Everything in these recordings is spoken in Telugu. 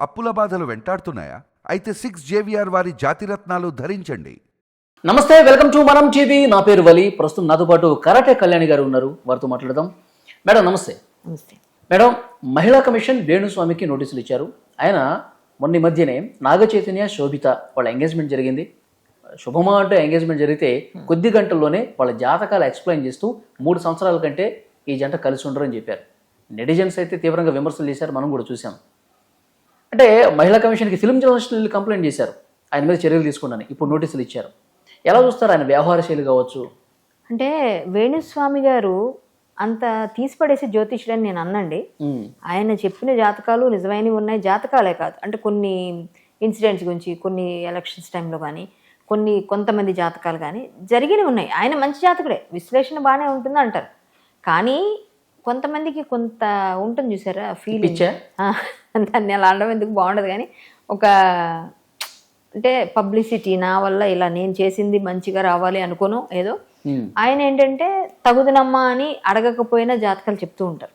అప్పుల బాధలు వెంటాడుతున్నాయా? అయితే సిక్స్ జేవిఆర్ వారి జాతిరత్నాలు ధరించండి. నమస్తే వెల్కమ్ టు మనం టీవీ. నా పేరు వలి. ప్రస్తుతం నాతో పాటు కరాటే కళ్యాణి గారు ఉన్నారు. వారితో మాట్లాడదాం. మేడం నమస్తే. నమస్తే. మేడం మహిళా కమిషన్ వేణుస్వామికి నోటీసులు ఇచ్చారు. ఆయన మొన్న ఈ మధ్యనే నాగ చైతన్య శోభిత వాళ్ళ ఎంగేజ్మెంట్ జరిగింది. శుభమా అంటే ఎంగేజ్మెంట్ జరిగితే కొద్ది గంటల్లోనే వాళ్ళ జాతకాలు ఎక్స్ప్లెయిన్ చేస్తూ మూడు సంవత్సరాల కంటే ఈ జంట కలిసి ఉండరని చెప్పారు. నెటిజన్స్ అయితే తీవ్రంగా విమర్శలు చేశారు. మనం కూడా చూసాం అంటే మహిళా కమిషన్కి ఫిల్మ్ జర్నలిస్టులు కంప్లైంట్ చేశారు. ఆయన మీద చర్యలు తీసుకున్నాను ఇప్పుడు నోటీసులు ఇచ్చారు. ఎలా చూస్తారు ఆయన వ్యవహార శైలి కావచ్చు? అంటే వేణుస్వామి గారు అంత తీసిపడేసి జ్యోతిష్యుడని నేను అన్నండి. ఆయన చెప్పిన జాతకాలు నిజమైనవి ఉన్నాయి. జాతకాలే కాదు. అంటే కొన్ని ఇన్సిడెంట్స్ గురించి కొన్ని ఎలక్షన్స్ టైంలో కానీ కొన్ని కొంతమంది జాతకాలు కానీ జరిగినవి ఉన్నాయి. ఆయన మంచి జాతకుడే. విశ్లేషణ బాగానే ఉంటుంది అంటారు. కానీ కొంతమందికి కొంత ఉంటుంది చూసారా పిచ్చా? దాన్ని అలా అనడం ఎందుకు బాగుండదు కానీ ఒక అంటే పబ్లిసిటీ నా వల్ల ఇలా నేను చేసింది మంచిగా రావాలి అనుకోను ఏదో. ఉమ్, ఆయన ఏంటంటే తగుదనమ్మా అని అడగకపోయినా జాతకాలు చెప్తూ ఉంటారు.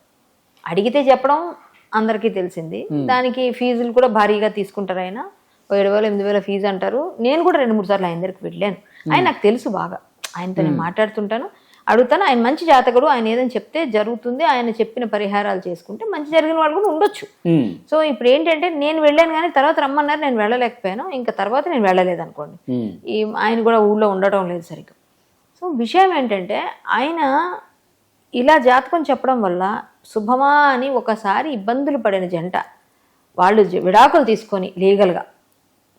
అడిగితే చెప్పడం అందరికీ తెలిసింది. దానికి ఫీజులు కూడా భారీగా తీసుకుంటారు ఆయన. ఏడు వేలు ఎనిమిది వేల ఫీజు అంటారు. నేను కూడా రెండు మూడు సార్లు ఆయన దగ్గరికి వెళ్ళాను. ఆయన నాకు తెలుసు బాగా. ఆయనతో నేను మాట్లాడుతుంటాను. అడుగుతాను. ఆయన మంచి జాతకుడు ఆయన ఏదైనా చెప్తే జరుగుతుంది. ఆయన చెప్పిన పరిహారాలు చేసుకుంటే మంచి జరిగిన వాళ్ళు కూడా ఉండొచ్చు. సో ఇప్పుడు ఏంటంటే నేను వెళ్ళాను కానీ తర్వాత రమ్మన్నారు నేను వెళ్ళలేకపోయాను. ఇంకా తర్వాత నేను వెళ్ళలేదు అనుకోండి ఈ ఆయన కూడా ఊళ్ళో ఉండటం లేదు సరిగ్గా. సో విషయం ఏంటంటే ఆయన ఇలా జాతకం చెప్పడం వల్ల శుభమా అని ఒకసారి ఇబ్బందులు పడిన జంట వాళ్ళు విడాకులు తీసుకొని లీగల్గా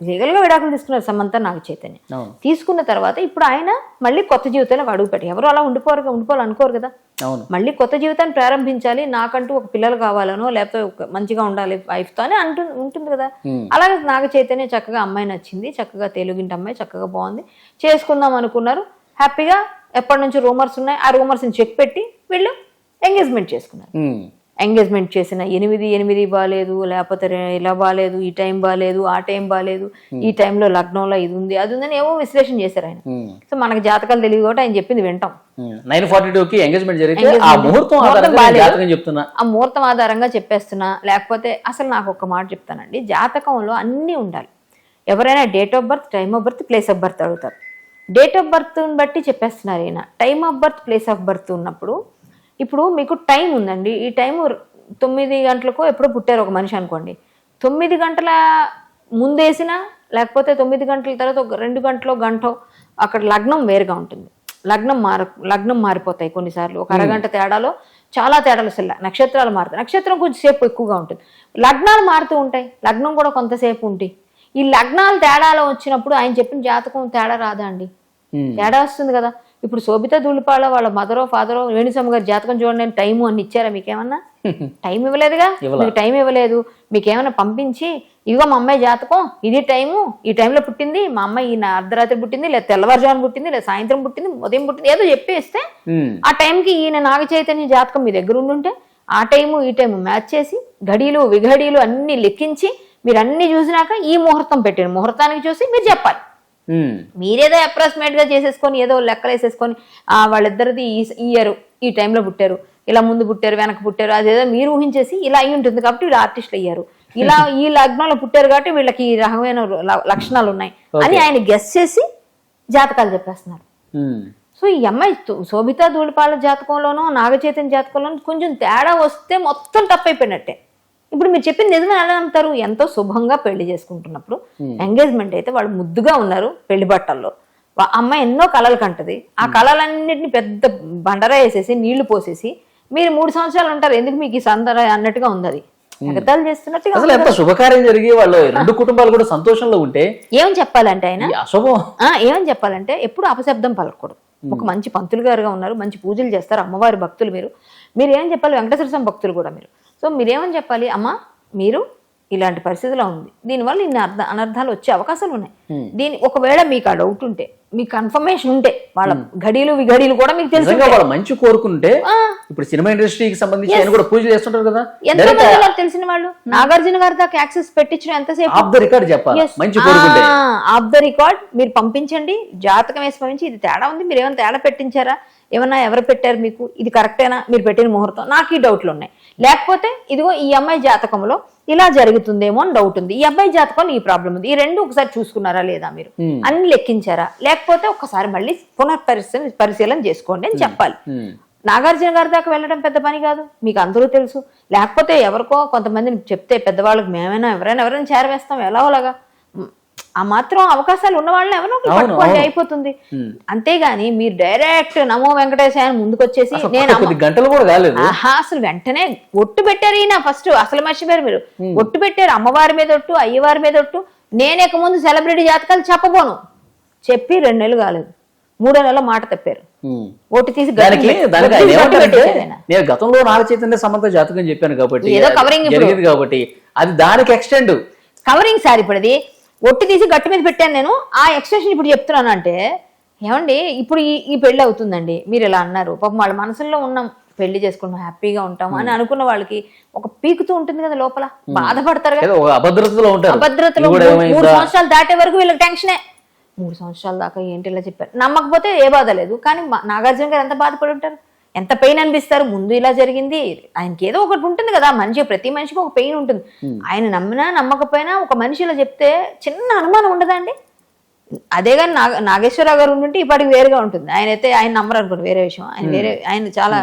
లీగల్గా విడాకులు తీసుకున్నారు సమంత నాకు చైతన్య. తీసుకున్న తర్వాత ఇప్పుడు ఆయన మళ్ళీ కొత్త జీవితంలో అడుగు పెట్టి ఎవరు అలా ఉండిపోరు ఉండిపోవాలి అనుకోరు కదా. మళ్ళీ కొత్త జీవితాన్ని ప్రారంభించాలి నాకంటూ ఒక పిల్లలు కావాలనో లేకపోతే ఒక మంచిగా ఉండాలి వైఫ్తో అని అంటు ఉంటుంది కదా. అలాగే నాగ చైతన్య చక్కగా అమ్మాయి నచ్చింది చక్కగా తెలుగింటి అమ్మాయి చక్కగా బాగుంది. చేసుకుందాం అనుకున్నారు. హ్యాపీగా ఎప్పటి నుంచి రూమర్స్ ఉన్నాయి. ఆ రూమర్స్ని చెక్ పెట్టి వీళ్ళు ఎంగేజ్మెంట్ చేసుకున్నారు. ఎంగేజ్మెంట్ చేసిన ఎనిమిది ఎనిమిది బాగాలేదు లేకపోతే ఇలా బాగాలేదు ఈ టైం బాగాలేదు ఆ టైం బాగాలేదు ఈ టైంలో లగ్నంలో ఇది ఉంది అది ఉందని ఏవో విశ్లేషణ చేశారు ఆయన. ఉమ్, సో మనకు జాతకాలు తెలియదు కాబట్టి ఆయన చెప్పింది వింటాం. నైన్ ఫార్టీ టూ కి ఎంగేజ్మెంట్ జరిగితే ఆ Engagement. ముహూర్తం చెప్తున్నా. ఆ ముహూర్తం ఆధారంగా చెప్పేస్తున్నా లేకపోతే అసలు నాకు ఒక మాట చెప్తానండి. జాతకంలో అన్నీ ఉండాలి. ఎవరైనా date of birth time of birth place of birth అడుగుతారు. డేట్ ఆఫ్ బర్త్ని బట్టి చెప్పేస్తున్నారు ఈయన. Time of birth place of birth ఉన్నప్పుడు ఇప్పుడు మీకు టైం ఉందండి. ఈ టైం తొమ్మిది గంటలకు ఎప్పుడో పుట్టారు ఒక మనిషి అనుకోండి. తొమ్మిది గంటల ముందేసినా లేకపోతే తొమ్మిది గంటల తర్వాత ఒక రెండు గంటలో గంట అక్కడ లగ్నం వేరుగా ఉంటుంది. లగ్నం మార లగ్నం మారిపోతాయి కొన్నిసార్లు. ఒక అరగంట తేడాలో చాలా తేడాలు అసలు నక్షత్రాలు మారుతాయి. నక్షత్రం కొంచెం సేపు ఎక్కువగా ఉంటుంది. లగ్నాలు మారుతూ ఉంటాయి. లగ్నం కూడా కొంతసేపు ఉంటాయి ఈ లగ్నాలు తేడాలో వచ్చినప్పుడు ఆయన చెప్పిన జాతకం తేడా రాదా అండి? తేడా వస్తుంది కదా. ఇప్పుడు శోభిత ధూళిపాళ వాళ్ళ మదరో ఫాదరో వేణుస్వామి గారి జాతకం చూడండి టైము అని ఇచ్చారా మీకేమన్నా? టైం ఇవ్వలేదుగా? ఇవ్వలా. మీకు టైం ఇవ్వలేదు. మీకేమైనా పంపించి ఇదిగో మా అమ్మాయి జాతకం ఇది టైము ఈ టైంలో పుట్టింది మా అమ్మాయి ఈ అర్ధరాత్రి పుట్టింది లేదా తెల్లవారుజామున పుట్టింది లేదా సాయంత్రం పుట్టింది ఉదయం పుట్టింది ఏదో చెప్పేస్తే ఉమ్, ఆ టైంకి ఈయన నాగ చైతన్య జాతకం మీ దగ్గర ఉండుంటే ఆ టైము ఈ టైము మ్యాచ్ చేసి గడియలు విఘడియలు అన్ని లెక్కించి మీరు అన్ని చూసినాక ఈ ముహూర్తం పెట్టారు ముహూర్తానికి చూసి మీరు చెప్పాలి. మీరేదో అప్రాక్సిమేట్గా చేసేసుకొని ఏదో లెక్కలు వేసేసుకొని వాళ్ళిద్దరిది ఈ ఈ ఇయర్ ఈ టైంలో పుట్టారు. ఇలా ముందు పుట్టారు వెనక పుట్టారు అదేదో మీరు ఊహించేసి ఇలా అయి ఉంటుంది కాబట్టి వీళ్ళు ఆర్టిస్టులు అయ్యారు. ఇలా ఈ లగ్నంలో పుట్టారు కాబట్టి వీళ్ళకి ఈ రకమైన లక్షణాలు ఉన్నాయి. అని ఆయన గెస్ చేసి జాతకాలు చెప్పేస్తున్నారు. ఉమ్, సో ఈ అమ్మాయి శోభితా ధూళిపాల జాతకంలోనో నాగచైతన్య జాతకంలోనో కొంచెం తేడా వస్తే మొత్తం తప్పైపోయినట్టే. ఇప్పుడు మీరు చెప్పింది నిజమే ఎలా నమ్ముతారు? ఎంతో శుభంగా పెళ్ళి చేసుకుంటున్నప్పుడు ఎంగేజ్మెంట్ అయితే వాళ్ళు ముద్దుగా ఉన్నారు పెళ్ళి బట్టల్లో. అమ్మాయి ఎన్నో కళలు కంటది. ఆ కళలన్నింటినీ పెద్ద బండరా వేసేసి నీళ్ళు పోసేసి మీరు మూడు సంవత్సరాలు ఉంటారు ఎందుకు మీకు ఈ సందర అన్నట్టుగా ఉంది అది ఎగతాలు చేస్తున్నట్టుగా అసలు ఎంత శుభకార్యం జరిగి వాళ్ళు రెండు కుటుంబాలు కూడా సంతోషంలో ఉంటే ఏమని చెప్పాలంటే ఆయన? అశుభం. ఆ, ఏమని చెప్పాలంటే ఎప్పుడు అపశబ్దం పలకూడదు ఒక మంచి పంతులు గారుగా ఉన్నారు మంచి పూజలు చేస్తారు అమ్మవారి భక్తులు మీరు. మీరు ఏం చెప్పాలి? వెంకటేశ్వర స్వామి భక్తులు కూడా మీరు. సో మీరేమని చెప్పాలి? అమ్మ మీరు ఇలాంటి పరిస్థితిలో ఉంది. దీనివల్ల ఇన్ని అర్థ అనర్థాలు వచ్చే అవకాశాలు ఉన్నాయి. దీని ఒకవేళ మీకు ఆ డౌట్ ఉంటే మీకు కన్ఫర్మేషన్ ఉంటే వాళ్ళ గడిలు విగడిలు కూడా మీకు తెలుసు మంచి కోరుకుంటే ఇప్పుడు సినిమా ఇండస్ట్రీకి సంబంధించి ఆయన కూడా పూజలు చేస్తుంటారు కదా. ఎంతో మంది ఉన్నారు తెలిసిన వాళ్ళు? నాగార్జున గారి దాకా యాక్సెస్ పెట్టించిన ఎంతసేపు? ఆఫ్ ద రికార్డ్ చెప్పాలి. మంచి కోరుకుంటే. ఆఫ్ ద రికార్డ్ మీరు పంపించండి. జాతకం వేసి పంపించి ఇది తేడా ఉంది. మీరు ఏమైనా తేడా పెట్టించారా? ఏమన్నా ఎవరు పెట్టారు మీకు? ఇది కరెక్టేనా మీరు పెట్టిన ముహూర్తం. నాకు ఈ డౌట్లు ఉన్నాయి. లేకపోతే ఇదిగో ఈ అమ్మాయి జాతకంలో ఇలా జరుగుతుందేమో అని డౌట్ ఉంది. ఈ అబ్బాయి జాతకంలో ఈ ప్రాబ్లం ఉంది. ఈ రెండు ఒకసారి చూసుకున్నారా లేదా మీరు? అన్ని లెక్కించారా? లేకపోతే ఒకసారి మళ్ళీ పునఃపరిశీలన పరిశీలన చేసుకోండి అని చెప్పాలి. నాగార్జున గారి దాకా వెళ్ళడం పెద్ద పని కాదు. మీకు అందరూ తెలుసు. లేకపోతే ఎవరికో కొంతమందిని చెప్తే పెద్దవాళ్ళకి మేమైనా ఎవరైనా ఎవరైనా చేరవేస్తాం. ఎలాగోలాగా మ్, ఆ మాత్రం అవకాశాలు ఉన్న వాళ్ళని ఎవరో పట్టుకోండి. అయిపోతుంది. అంతేగాని మీరు డైరెక్ట్ నమో వెంకటేశ్వర అని ముందుకొచ్చేసి అసలు నేను గంటలు కూడా కాలేదు. ఆహా అసలు వెంటనే ఒట్టు పెట్టారు ఈయన ఫస్ట్ అసలు మర్చిపోయారు మీరు. ఒట్టు పెట్టారు అమ్మవారి మీద ఒట్టు అయ్యవారి మీద ఒట్టు. నేను ఇక ముందు సెలబ్రిటీ జాతకాలు చెప్పబోను. చెప్పి రెండు నెలలు కాలేదు. మూడో నెలల మాట తప్పారు. ఓటు తీసి. నేను గతంలో నాగ చైతన్య సమంత జాతకం చెప్పాను కాబట్టి ఏదో ఇప్పుడు. జరిగింది కాబట్టి అది దానికి ఎక్స్టెండ్ కవరింగ్ సార్ ఇప్పుడు ఒట్టు తీసి గట్టి మీద పెట్టాను నేను. ఆ ఎక్స్ప్రెషన్ ఇప్పుడు చెప్తున్నాను అంటే ఏమండి ఇప్పుడు ఈ ఈ పెళ్ళి అవుతుందండి. మీరు ఇలా అన్నారు. పాపం వాళ్ళ మనసులో ఉన్నాం పెళ్ళి చేసుకుంటాం హ్యాపీగా ఉంటాం అని అనుకున్న వాళ్ళకి ఒక పీకుతూ ఉంటుంది కదా లోపల. బాధపడతారు కదా. అభద్రతలో ఉంటారు. మూడు-? సంవత్సరాలు దాటే వరకు వీళ్ళకి టెన్షనే మూడు సంవత్సరాల దాకా ఏంటి ఇలా చెప్పారు. నమ్మకపోతే ఏ బాధ లేదు. కానీ నాగార్జున గారు ఎంత బాధపడి ఉంటారు? ఎంత పెయిన్ అనిపిస్తారు? ముందు ఇలా జరిగింది. ఆయనకి ఏదో ఒకటి ఉంటుంది కదా మనిషి ప్రతి మనిషికి ఒక పెయిన్ ఉంటుంది. ఆయన నమ్మినా నమ్మకపోయినా ఒక మనిషి ఇలా చెప్తే చిన్న అనుమానం ఉండదా అండి? అదే కానీ నాగ నాగేశ్వరరావు గారు ఉంటుంటే ఇప్పటికి వేరుగా ఉంటుంది. ఆయన అయితే ఆయన నమ్మరు అనుకోండి వేరే విషయం. ఆయన వేరే ఆయన చాలా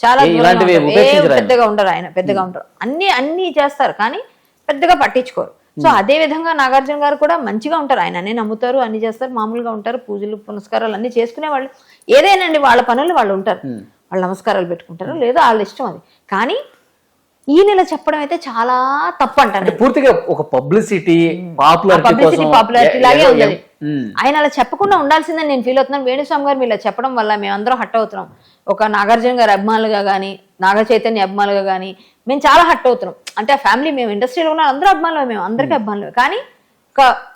చాలా. పెద్దగా ఉండరు ఆయన పెద్దగా ఉంటారు అన్ని అన్ని చేస్తారు కానీ పెద్దగా పట్టించుకోరు. సో అదే విధంగా నాగార్జున గారు కూడా మంచిగా ఉంటారు. ఆయన అన్ని నమ్ముతారు అన్ని చేస్తారు మామూలుగా ఉంటారు పూజలు పునస్కారాలు అన్ని చేసుకునే వాళ్ళు ఏదైనండి వాళ్ళ పనులు వాళ్ళు ఉంటారు. వాళ్ళు నమస్కారాలు పెట్టుకుంటారు లేదా వాళ్ళ ఇష్టం అది. కానీ ఈ నెల చెప్పడం అయితే చాలా తప్పు అంటాను అంటే పూర్తిగా ఒక పబ్లిసిటీ పాపులారిటీ పబ్లిసిటీ పాపులారిటీ లాగే ఉంది. ఆయన అలా చెప్పకుండా ఉండాల్సిందని నేను ఫీల్ అవుతున్నాను. వేణుస్వామి గారు మీరు ఇలా చెప్పడం వల్ల మేమందరం హట్ అవుతున్నాం. ఒక నాగార్జున గారి అభిమానులుగా కానీ నాగ చైతన్య అభిమానులుగా కానీ మేము చాలా హట్ అవుతున్నాం. అంటే ఆ ఫ్యామిలీ మేము ఇండస్ట్రీలో ఉన్న అందరూ అభిమానులు మేము అందరికీ అభిమానులు కానీ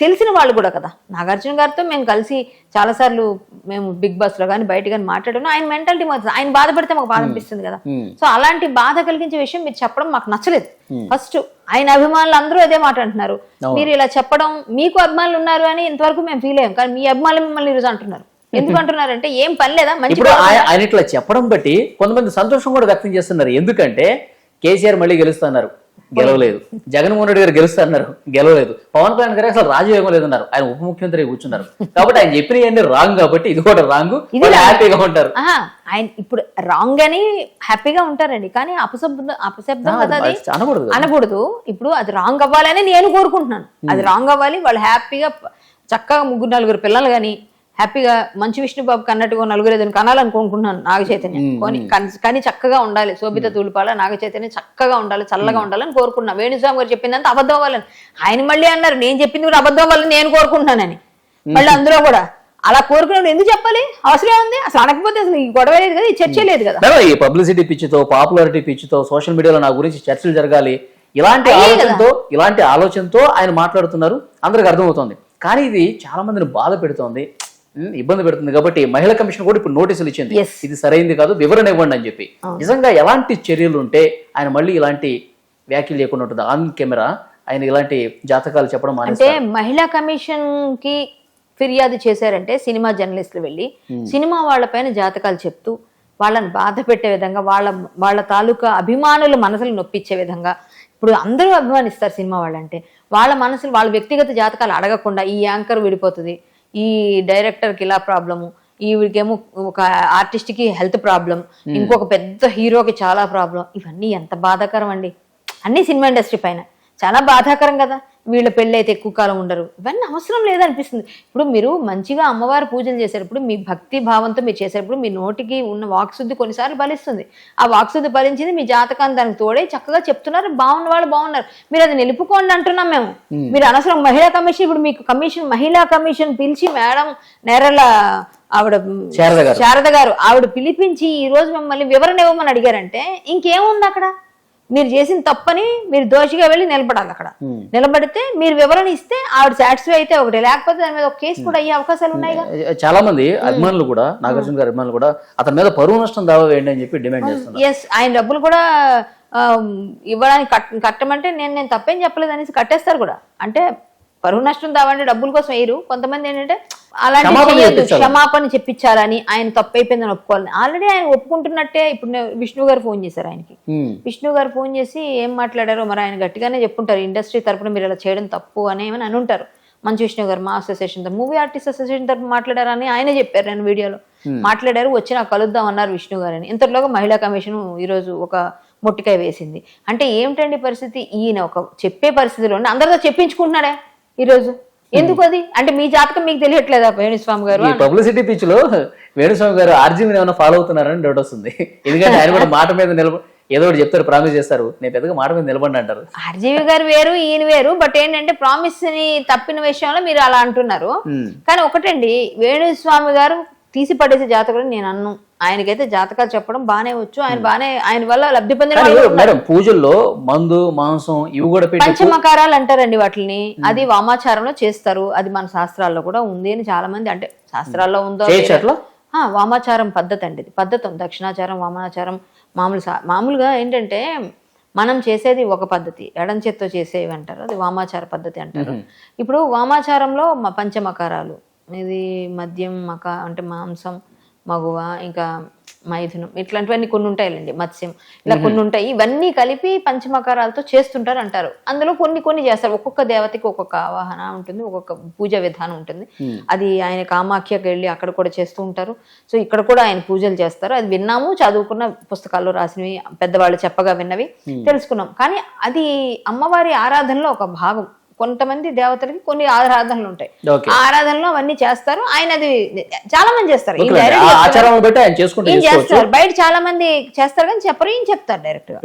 తెలిసిన వాళ్ళు కూడా కదా. నాగార్జున గారితో మేము కలిసి చాలాసార్లు మేము బిగ్ బాస్లో కానీ బయట కానీ మాట్లాడాను ఆయన మెంటాలిటీ మాకు ఆయన బాధపడితే మాకు బాధ అనిపిస్తుంది కదా. సో అలాంటి బాధ కలిగించే విషయం మీరు చెప్పడం మాకు నచ్చలేదు. ఫస్ట్ ఆయన అభిమానులు అందరూ అదే మాట అంటున్నారు. మీరు ఇలా చెప్పడం మీకు అభిమానులు ఉన్నారు అని ఇంతవరకు మేము ఫీల్ అయ్యాం. కానీ మీ అభిమానులు మిమ్మల్ని ఈరోజు అంటున్నారు. ఎందుకు అంటున్నారంటే ఏం పని లేదా? మంచి ఇప్పుడు ఆయన ఇట్లా చెప్పడం బట్టి కొంతమంది సంతోషం కూడా వ్యక్తం చేస్తున్నారు. ఎందుకంటే కేసీఆర్ మళ్ళీ గెలుస్తున్నారు. గెలవలేదు. జగన్మోహన్ రెడ్డి గారు గెలుస్తున్నారు. గెలవలేదు. పవన్ కళ్యాణ్ గారు అసలు రాజయోగం లేదన్నారు. ఆయన ఉప ముఖ్యమంత్రి కూర్చున్నారు. కాబట్టి ఆయన చెప్పినవన్నీ రాంగ్ కాబట్టి ఇది కూడా రాంగ్. హ్యాపీగా ఉంటారు. ఆయన ఇప్పుడు రాంగ్ అని హ్యాపీగా ఉంటారండి. కానీ అపశబ్దం అపశబ్దం కదా అది అనకూడదు. అనకూడదు. ఇప్పుడు అది రాంగ్ అవ్వాలని నేను కోరుకుంటున్నాను. అది రాంగ్ అవ్వాలి. వాళ్ళు హ్యాపీగా చక్కగా ముగ్గురు నలుగురు పిల్లలు కానీ హ్యాపీగా మంచి విష్ణుబాబు కన్నట్టుగా నలుగురు ఏదైనా కనాలనుకుంటున్నాను నాగ చైతన్య. కొని చక్కగా ఉండాలి. శోభిత తూలిపాల నాగ చైతన్య చక్కగా ఉండాలి చల్లగా ఉండాలని కోరుకున్నా వేణుస్వామి గారు చెప్పిందంత అబద్ధం అవ్వాలని. ఆయన మళ్ళీ అన్నారు నేను చెప్పింది కూడా అబద్ధం అవ్వాలని నేను కోరుకుంటున్నానని. మళ్ళీ అందులో కూడా అలా కోరుకున్నప్పుడు ఎందుకు చెప్పాలి? అవసరం ఉంది అసలు అనకపోతే అసలు ఈ గొడవ లేదు కదా ఈ చర్చ లేదు కదా. ఈ పబ్లిసిటీ పిచ్చితో పాపులారిటీ పిచ్చితో సోషల్ మీడియాలో నా గురించి చర్చలు జరగాలి. ఇలాంటి. ఆలోచనతో ఇలాంటి ఆలోచనతో ఆయన మాట్లాడుతున్నారు. అందరికి అర్థమవుతోంది. కానీ ఇది చాలా మందిని బాధ పెడుతోంది. ఇబ్బంది పెడుతుంది కాబట్టి మహిళా కమిషన్ కూడా ఇప్పుడు నోటీసులు ఇచ్చింది. ఇది సరైంది కాదు వివరణ ఇవ్వండి అని చెప్పి. నిజంగా ఎలాంటి చర్యలు ఉంటే ఆయన మళ్ళీ ఇలాంటి వ్యాఖ్యలు చేయకుండా ఉంటుంది? ఆన్ కెమెరా ఆయన ఇలాంటి జాతకాలు చెప్పడం అంటే మహిళా కమిషన్కి ఫిర్యాదు చేశారంటే సినిమా జర్నలిస్టులు వెళ్ళి సినిమా వాళ్ళపైన జాతకాలు చెప్తూ వాళ్ళని బాధ పెట్టే విధంగా వాళ్ళ వాళ్ళ తాలూకా అభిమానుల మనసులు నొప్పించే విధంగా ఇప్పుడు అందరూ అభిమానిస్తారు సినిమా వాళ్ళంటే. వాళ్ళ మనసులు వాళ్ళ వ్యక్తిగత జాతకాలు అడగకుండా ఈ యాంకర్ విడిపోతుంది ఈ డైరెక్టర్కి ఇలా ప్రాబ్లము ఈవిడికేమో ఒక ఆర్టిస్ట్కి హెల్త్ ప్రాబ్లం ఇంకొక పెద్ద హీరోకి చాలా ప్రాబ్లం ఇవన్నీ ఎంత బాధాకరం అండి. అన్ని సినిమా ఇండస్ట్రీ పైన. చాలా బాధాకరం కదా. వీళ్ళ పెళ్ళి అయితే ఎక్కువ కాలం ఉండరు. ఇవన్నీ అవసరం లేదనిపిస్తుంది. ఇప్పుడు మీరు మంచిగా అమ్మవారి పూజలు చేసేటప్పుడు మీ భక్తి భావంతో మీరు చేసేటప్పుడు మీ నోటికి ఉన్న వాక్శుద్ధి కొన్నిసార్లు బలిస్తుంది ఆ వాక్శుద్ధి బలించింది మీ జాతకాన్ని దానికి తోడే చక్కగా చెప్తున్నారు. బాగున్న వాళ్ళు బాగున్నారు. మీరు అది నిలుపుకోండి అంటున్నాం మేము. మీరు అనవసరం మహిళా కమిషన్ ఇప్పుడు మీకు కమిషన్ మహిళా కమిషన్ పిలిచి మేడం నేరల ఆవిడ శారద గారు. శారద గారు ఆవిడ పిలిపించి ఈ రోజు మిమ్మల్ని వివరణ ఇవ్వమని అడిగారంటే ఇంకేముంది అక్కడ? మీరు చేసిన తప్పని మీరు దోషిగా వెళ్ళి నిలబడాలి అక్కడ. నిలబడితే మీరు వివరణ ఇస్తే ఆవిడ సాటిస్ఫై అయితే ఒకటి. లేకపోతే దాని మీద ఒక కేసు కూడా అయ్యే అవకాశాలు ఉన్నాయిగా? చాలా మంది అభిమానులు కూడా నాగార్జున గారి అభిమానులు కూడా అతని మీద పరువు నష్టం దావా వేయండి అని చెప్పి డిమాండ్ చేస్తున్నారు. ఎస్ ఆయన డబ్బులు కూడా ఇవ్వడానికి కట్ కట్టమంటే నేను నేను తప్పేం చెప్పలేదు అనేసి కట్టేస్తారు కూడా. అంటే పరువు నష్టం దావంటే డబ్బుల కోసం వేయరు. కొంతమంది ఏంటంటే అలాంటి క్షమాపణ చెప్పించాలని ఆయన తప్పు అయిపోయిందని ఒప్పుకోవాలని ఆల్రెడీ ఆయన ఒప్పుకుంటున్నట్టే ఇప్పుడు విష్ణు గారు ఫోన్ చేశారు ఆయనకి. విష్ణు గారు ఫోన్ చేసి ఏం మాట్లాడారో మరి ఆయన గట్టిగానే చెప్పుంటారు. ఇండస్ట్రీ తరపున మీరు ఇలా చేయడం తప్పు అని ఏమని అని ఉంటారు. మంచు విష్ణు గారు మా అసోసియేషన్ మూవీ ఆర్టిస్ట్ అసోసియేషన్ తరపు మాట్లాడారని ఆయనే చెప్పారు నేను వీడియోలో. మాట్లాడారు వచ్చి నాకు కలుద్దాం అన్నారు విష్ణు గారని. ఇంతలోగా మహిళా కమిషన్ ఈరోజు ఒక మొట్టికాయ వేసింది. అంటే ఏమిటండి పరిస్థితి? ఈయన ఒక చెప్పే పరిస్థితిలో ఉండి అందరితో చెప్పించుకుంటున్నాడే ఈరోజు. ఎందుకు అది? అంటే మీ జాతకం మీకు తెలియట్లేదా వేణుస్వామి గారు పబ్లిసిటీ పిచ్లో వేణుస్వామి గారు ఆర్జీవిని ఏమైనా ఫాలో అవుతున్నారని డౌట్ వస్తుంది. ఎందుకంటే ఆయన కూడా మాట మీద నిలబ ఏదో ఒకటి చెప్తారు ప్రామిస్ చేస్తారు. నేను పెద్దగా మాట మీద నిలబడి అంటారు. ఆర్జీవి గారు వేరు ఈయన వేరు బట్ ఏంటంటే ప్రామిస్ని తప్పిన విషయంలో మీరు అలా అంటున్నారు. కానీ ఒకటండి వేణుస్వామి గారు తీసి పడేసే జాతకుడు నేను అన్ను. ఆయనకైతే జాతకాలు చెప్పడం బానే వచ్చు. ఆయన బానే ఆయన వల్ల లబ్ధి పొందిన. మేడం పూజల్లో మందు మాంసం ఇవి కూడా పంచమకారాలు అంటారండి వాటిని అది వామాచారంలో చేస్తారు. అది మన శాస్త్రాల్లో కూడా ఉంది అని చాలా మంది అంటే శాస్త్రాల్లో ఉందో అట్లా? ఆ, వామాచారం పద్ధతి అండి ఇది. పద్ధతి ఉంది. దక్షిణాచారం వామాచారం మామూలు మామూలుగా ఏంటంటే మనం చేసేది ఒక పద్ధతి. ఎడం చేత్తో చేసేవి అంటారు. అది వామాచార పద్ధతి అంటారు. ఇప్పుడు వామాచారంలో పంచమకారాలు. ఇది మద్యం మక అంటే మాంసం మగువ ఇంకా మైథునం ఇట్లాంటివన్నీ కొన్ని ఉంటాయండి మత్స్యం. ఇలా కొన్ని ఉంటాయి. ఇవన్నీ కలిపి పంచమకారాలతో చేస్తుంటారు అంటారు. అందులో కొన్ని కొన్ని చేస్తారు. ఒక్కొక్క దేవతకి ఒక్కొక్క ఆవాహన ఉంటుంది ఒక్కొక్క పూజ విధానం ఉంటుంది. అది ఆయన కామాఖ్యకి వెళ్ళి అక్కడ కూడా చేస్తూ ఉంటారు. సో ఇక్కడ కూడా ఆయన పూజలు చేస్తారు. అది విన్నాము చదువుకున్న పుస్తకాల్లో రాసినవి పెద్దవాళ్ళు చెప్పగా విన్నవి తెలుసుకున్నాం. కానీ అది అమ్మవారి ఆరాధనలో ఒక భాగం. కొంతమంది దేవతలకి కొన్ని ఆరాధనలు ఉంటాయి. ఆరాధనలో అవన్నీ చేస్తారు. ఆయన అది చాలా మంది చేస్తారు. చేస్తారు బయట చాలా మంది చేస్తారు కానీ చెప్పరు ఈయన చెప్తారు డైరెక్ట్గా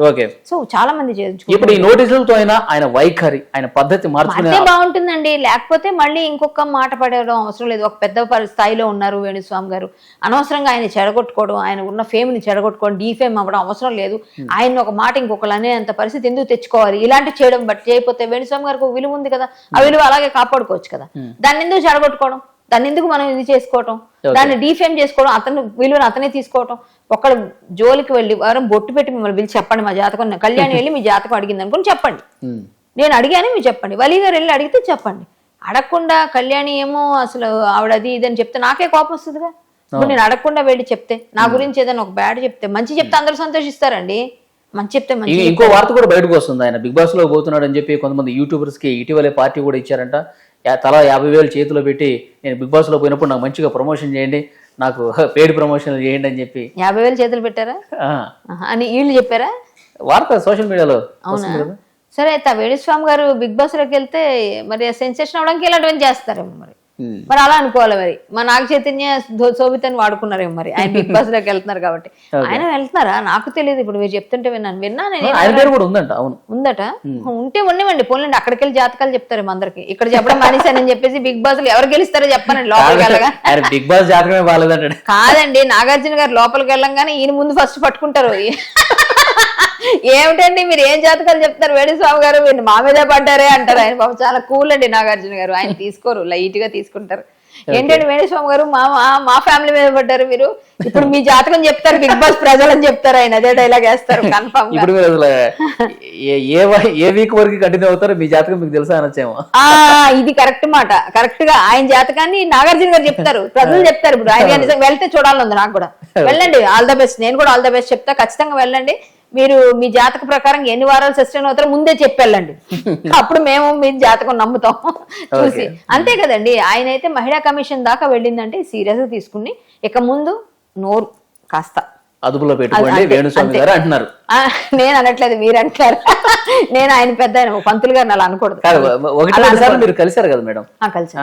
సో చాలా మంది ఇప్పుడు ఈ నోటీసులతో అయినా ఆయన వైఖరి ఆయన పద్ధతి మార్చుకునే అదే బాగుంటుందండి. లేకపోతే మళ్ళీ ఇంకొక మాట పడడం అవసరం లేదు. ఒక పెద్ద స్థాయిలో ఉన్నారు వేణుస్వామి గారు. అనవసరంగా ఆయన చెడగొట్టుకోవడం ఆయన ఉన్న ఫేమ్ని చెడగొట్టుకోవడం డీఫేమ్ అవ్వడం అవసరం లేదు. ఆయన ఒక మాట ఇంకొకరు అనేంత పరిస్థితి ఎందుకు తెచ్చుకోవాలి? ఇలాంటి చేయడం బట్టి చేయకపోతే వేణుస్వామి గారికి విలువ ఉంది కదా. ఆ విలువ అలాగే కాపాడుకోవచ్చు కదా. దాన్ని ఎందుకు చెడగొట్టుకోవడం? దాన్ని ఎందుకు మనం ఇది చేసుకోవటం? దాన్ని డీఫేమ్ చేసుకోవడం అతను విలువను అతనే తీసుకోవటం. ఒకళ్ళు జోలికి వెళ్ళి వారం బొట్టు పెట్టి మిమ్మల్ని పిలిచి చెప్పండి మా జాతకం. కళ్యాణి వెళ్ళి మీ జాతకం అడిగింది అనుకుని చెప్పండి. ఉమ్. నేను అడిగాను మీరు చెప్పండి. వలీ గారు వెళ్ళి అడిగితే చెప్పండి. అడగకుండా కళ్యాణి ఏమో అసలు ఆవిడ అది ఇది అని చెప్తే నాకే కోపం వస్తుందిగా. ఇప్పుడు నేను అడగకుండా వెళ్ళి చెప్తే నా గురించి ఏదైనా ఒక బ్యాడ్ చెప్తే మంచి చెప్తే అందరూ సంతోషిస్తారండి. మంచి చెప్తే మంచి ఇంకో వార్త కూడా బయటకు వస్తుంది. ఆయన బిగ్ బాస్లో పోతున్నాడు అని చెప్పి కొంతమంది యూట్యూబర్స్కి ఇటీవలే పార్టీ కూడా ఇచ్చారంట. తలా యాభై వేలు చేతిలో పెట్టి నేను బిగ్ బాస్లో పోయినప్పుడు నాకు మంచిగా ప్రమోషన్ చేయండి నాకు పేడ్ ప్రమోషన్ చేయండి అని చెప్పి. యాభై వేలు చేతులు పెట్టారా? అని వీళ్ళు చెప్పారా? వార్త సోషల్ మీడియాలో సరే అయితే వేణుస్వామి గారు బిగ్ బాస్లోకి వెళ్తే మరి సెన్సేషన్ అవడానికి ఇలాంటివన్నీ చేస్తారేమో మరి. మరి అలా అనుకోవాలి మరి. మా నాగ చైతన్య శోభితని వాడుకున్నారేమో మరి. ఆయన బిగ్ బాస్లోకి వెళ్తున్నారు కాబట్టి. ఆయన వెళ్తున్నారా? నాకు తెలియదు ఇప్పుడు మీరు చెప్తుంటే విన్నాను. విన్నా నేను కూడా ఉందంట అవును. ఉందట? ఉంటే ఉండేవండి పోలండి అక్కడికి వెళ్ళి జాతకాలు చెప్తారేమో అందరికి. ఇక్కడ చెప్పడం మానేశానని చెప్పేసి బిగ్ బాస్లో ఎవరు గెలుస్తారో చెప్పానండి లోపలికి వెళ్ళగా. బిగ్ బాస్ జాతకమే కాదండి నాగార్జున గారు లోపలికి వెళ్ళంగానే ఈయన ముందు ఫస్ట్ పట్టుకుంటారు. ఏమిటండి మీరు ఏం జాతకాలు చెప్తారు? వేణుస్వామి గారు మీరు మా మీదే పడ్డారే అంటారు ఆయన. పాపం చాలా కూల్ అండి నాగార్జున గారు. ఆయన తీసుకోరు లైట్గా తీసుకుంటారు. ఏంటండి వేణుస్వామి గారు? మా మా- ఫ్యామిలీ మీద పడ్డారు మీరు? ఇప్పుడు మీ జాతకం చెప్తారు బిగ్ బాస్ ప్రజలని చెప్తారు ఆయన అదే డైలాగ్ వేస్తారు కన్ఫర్మ్గా. ఇప్పుడు మీరు అసలు ఏ- వీక్ వరకు కంటిన్యూ అవుతారో మీ జాతకం మీకు తెలుసా అనొచ్చేమో? ఆ ఇది కరెక్ట్ మాట. కరెక్ట్గా ఆయన జాతకాన్ని నాగార్జున గారు చెప్తారు. ప్రజలు చెప్తారు ఇప్పుడు. ఆయన వెళ్తే చూడాలని ఉంది నాకు కూడా. వెళ్ళండి ఆల్ ద బెస్ట్ నేను కూడా ఆల్ ద బెస్ట్ చెప్తా. ఖచ్చితంగా వెళ్ళండి. మీరు మీ జాతక ప్రకారం ఎన్ని వారాలు సస్టైన్ అవుతారో ముందే చెప్పి వెళ్ళండి అప్పుడు మేము మీ జాతకం నమ్ముతాం. చూసి. అంతే కదండి. ఆయన అయితే మహిళా కమిషన్ దాకా వెళ్ళిందంటే సీరియస్గా తీసుకుని ఇక ముందు నోరు కాస్త. అదుపులో పెట్టుకోండి. వేణుస్వామి. గారు అంటున్నారు. నేను అనట్లేదు మీరు అంటారు నేను ఆయన పెద్ద పంతులు గారిని అలా అనకూడదు. ఒకటి. మీరు కలిశారు కదా మేడం. కలిసి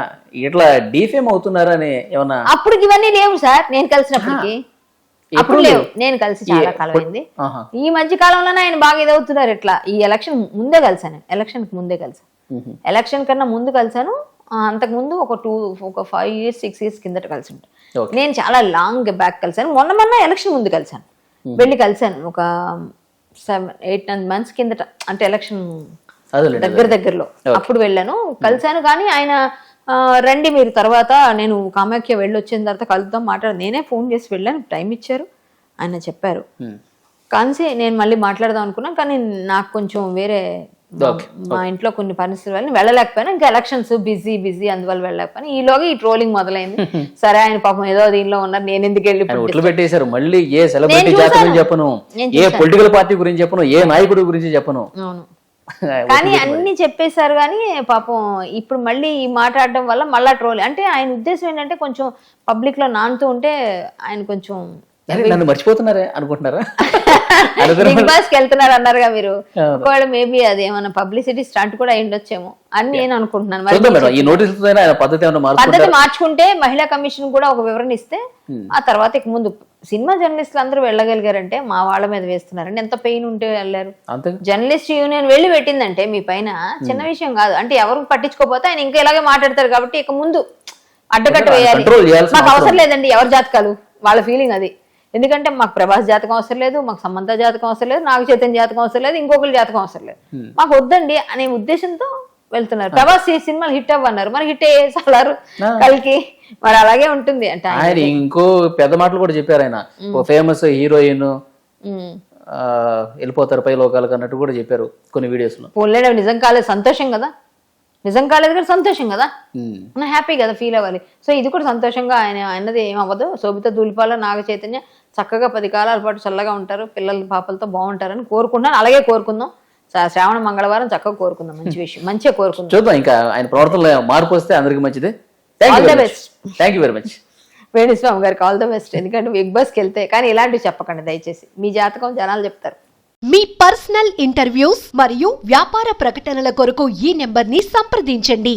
ఇట్లా డీఫేమ్ అవుతున్నారని ఏమన్నా అప్పుడు ఇవన్నీ లేవు సార్. నేను కలిసినప్పటికి. అప్పుడు లేవు. నేను కలిసి చాలా కాలం అయింది. ఈ మధ్య కాలంలోనే ఆయన బాగా ఇదవుతున్నారు ఇట్లా. ఈ ఎలక్షన్ ముందే కలిసాను ఎలక్షన్కి ముందే కలిసాను. ఎలక్షన్ కన్నా ముందు కలిసాను. అంతకు ముందు ఒక టూ ఒక ఫైవ్ ఇయర్స్ సిక్స్ ఇయర్స్ కిందట కలిసి ఉంటాను. నేను చాలా లాంగ్ బ్యాక్ కలిసాను. మొన్న మొన్న ఎలక్షన్ ముందు కలిసాను. వెళ్ళి కలిసాను. ఒక సెవెన్ ఎయిట్ నైన్ మంత్స్ కిందట. అంటే ఎలక్షన్ దగ్గర దగ్గరలో. అప్పుడు వెళ్ళాను. కలిశాను కానీ ఆయన రండి మీరు తర్వాత. నేను కామాఖ్య వెళ్ళి వచ్చిన తర్వాత కలుద్దాం మాట్లాడు. నేనే ఫోన్ చేసి వెళ్ళాను టైం ఇచ్చారు. ఆయన చెప్పారు. కలిసి నేను మళ్ళీ మాట్లాడదాం అనుకున్నాను కానీ నాకు కొంచెం వేరే మా ఇంట్లో కొన్ని పరిస్థితుల వల్ల వెళ్ళలేకపోయినా. ఇంకా ఎలక్షన్స్ బిజీ బిజీ అందువల్ల వెళ్ళలేకపోయినా. ఈలోగా ఈ ట్రోలింగ్ మొదలైంది. సరే ఆయన పాపం ఏదో దీనిలో ఉన్నారు. నేను ఎందుకు వెళ్ళి పెట్టేశారు. మళ్ళీ ఏ సెలబ్రిటీ. గురించి చెప్పను. ఏ పొలిటికల్ పార్టీ గురించి చెప్పను. ఏ నాయకుడి గురించి చెప్పను. అవును. కానీ అన్ని చెప్పేశారు కానీ పాపం ఇప్పుడు మళ్ళీ ఈ మాట్లాడడం వల్ల మళ్ళా ట్రోల్. అంటే ఆయన ఉద్దేశం ఏంటంటే కొంచెం పబ్లిక్లో నానుతూ ఉంటే ఆయన కొంచెం నన్ను మర్చిపోతున్నారే అనుకుంటున్నారా? బిగ్ బాస్కి వెళ్తున్నారు అన్నారుగా మీరు. ఒకవేళ మేబీ అది ఏమైనా పబ్లిసిటీ స్టంట్ కూడా అయి ఉండొచ్చేమో అని నేను అనుకుంటున్నాను. ఈ పద్ధతి మార్చుకుంటే మహిళా కమిషన్ కూడా ఒక వివరణ ఇస్తే ఆ తర్వాత ఇక ముందు సినిమా జర్నలిస్టులు అందరూ వెళ్ళగలిగారంటే మా వాళ్ళ మీద వేస్తున్నారండి. ఎంత పెయిన్ ఉంటే వెళ్ళారు జర్నలిస్ట్ యూనియన్ వెళ్ళి పెట్టిందంటే మీ పైన చిన్న విషయం కాదు. అంటే ఎవరు పట్టించుకోపోతే ఆయన ఇంకా ఇలాగే మాట్లాడతారు కాబట్టి ఇక ముందు అడ్డకట్ట వేయాలి. మాకు అవసరం లేదండి ఎవరి జాతకాలు. వాళ్ళ ఫీలింగ్ అది. ఎందుకంటే మాకు ప్రభాస్ జాతకం అవసరం లేదు మాకు సమంత జాతకం అవసరం లేదు నాగ చైతన్య జాతకం అవసరం లేదు ఇంకొకరి జాతకం అవసరం లేదు. మాకు వద్దండి అనే ఉద్దేశంతో వెళ్తున్నారు. ప్రభాస్ ఈ సినిమాలు హిట్ అవ్వన్నారు. మరి హిట్ అయ్యేసారు కలికి మరి అలాగే ఉంటుంది అంటే ఆయన- ఇంకో పెద్ద మాటలు కూడా చెప్పారు ఆయన. ఓ ఫేమస్ హీరోయిన్ ఉమ్. వెళ్ళిపోతారు పై లోకాలకు అన్నట్టు కూడా చెప్పారు కొన్ని వీడియోస్లో అవి నిజం కాలేదు సంతోషం కదా? నిజం కాలేదు కదా సంతోషం కదా? మనం హ్యాపీ కదా ఫీల్ అవ్వాలి. సో ఇది కూడా సంతోషంగా ఆయన అన్నది ఏమవ్వదు శోభిత దూలిపాల నాగ చైతన్య చక్కగా పది కాలాల పాటు చల్లగా ఉంటారు పిల్లల పాపలతో బాగుంటారని కోరుకుంటున్నాను. అలాగే కోరుకుందాం. శ్రా- శ్రావణ మంగళవారం చక్కగా కోరుకుందాం. మంచి విషయం. మంచిగా కోరుకుందాం. చూద్దాం ఇంకా ఆయన ప్రవర్తనలో మార్పు వస్తే అందరికి మంచిదే. Thank All you the very much thank you very much Venuswamy గారికి ఆల్ ద బెస్ట్ ఎందుకంటే బిగ్ బాస్కి వెళ్తే కానీ ఇలాంటివి చెప్పకండి దయచేసి. మీ జాతకం జనాలు చెప్తారు. మీ పర్సనల్ ఇంటర్వ్యూస్ మరియు వ్యాపార ప్రకటనల కొరకు ఈ నెంబర్ని సంప్రదించండి.